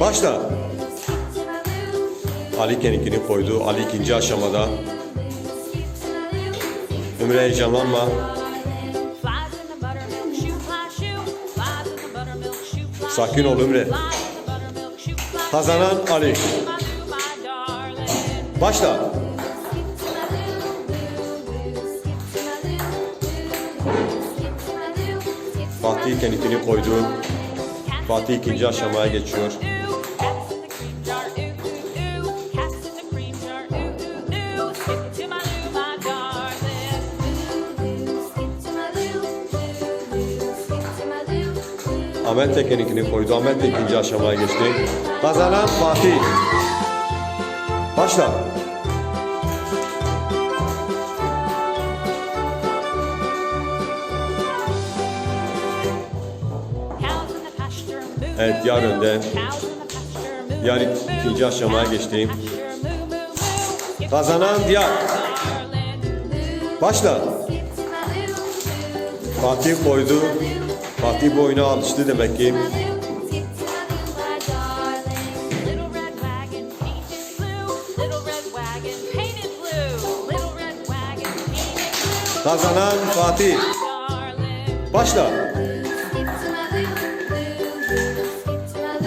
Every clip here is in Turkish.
Başla. Ali kendini koydu. Ali ikinci aşamada. Ömre heyecanlanma. Sakin ol Ömre. Kazanan Ali. Başla. Fatih kendini koydu. Fatih ikinci aşamaya geçiyor. Ahmet de kendini koydu. Ahmet de ikinci aşamaya geçti. Kazanan Fatih. Başla. Evet, diğer önde. Diğer ikinci aşamaya geçti. Kazanan darling. Başla. Fatih koydu. Fatih bu oyuna alıştı demek ki. Kazanan Fatih. Başla.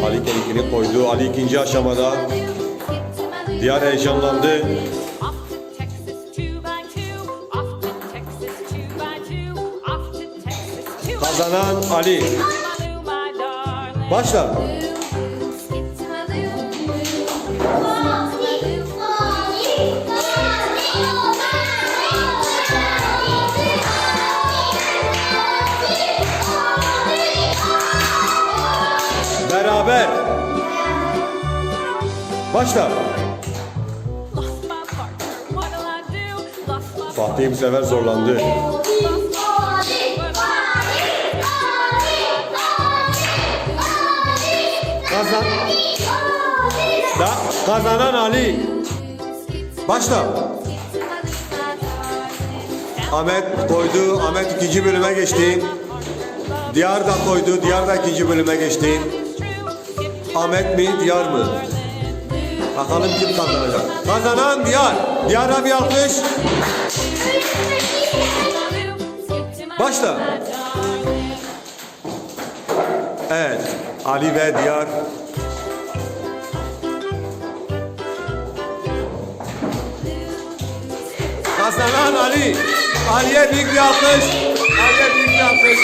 Ali kendini koydu. Ali ikinci aşamada. Diyar heyecanlandı. Kazanan Ali. Başla. Beraber. Başla. Fatih bu sefer zorlandı. Da, kazanan Ali. Başla. Ahmet koydu. Ahmet ikinci bölüme geçti. Diyar da koydu. Diyar da ikinci bölüme geçti. Ahmet mi, Diyar mı? Bakalım kim kazanacak. Kazanan Diyar. Diyar'a bir alkış. Başla. Evet. Ali ve Diyar. Kazanan Ali. Ali'ye büyük bir alkış. Ali'ye büyük bir alkış.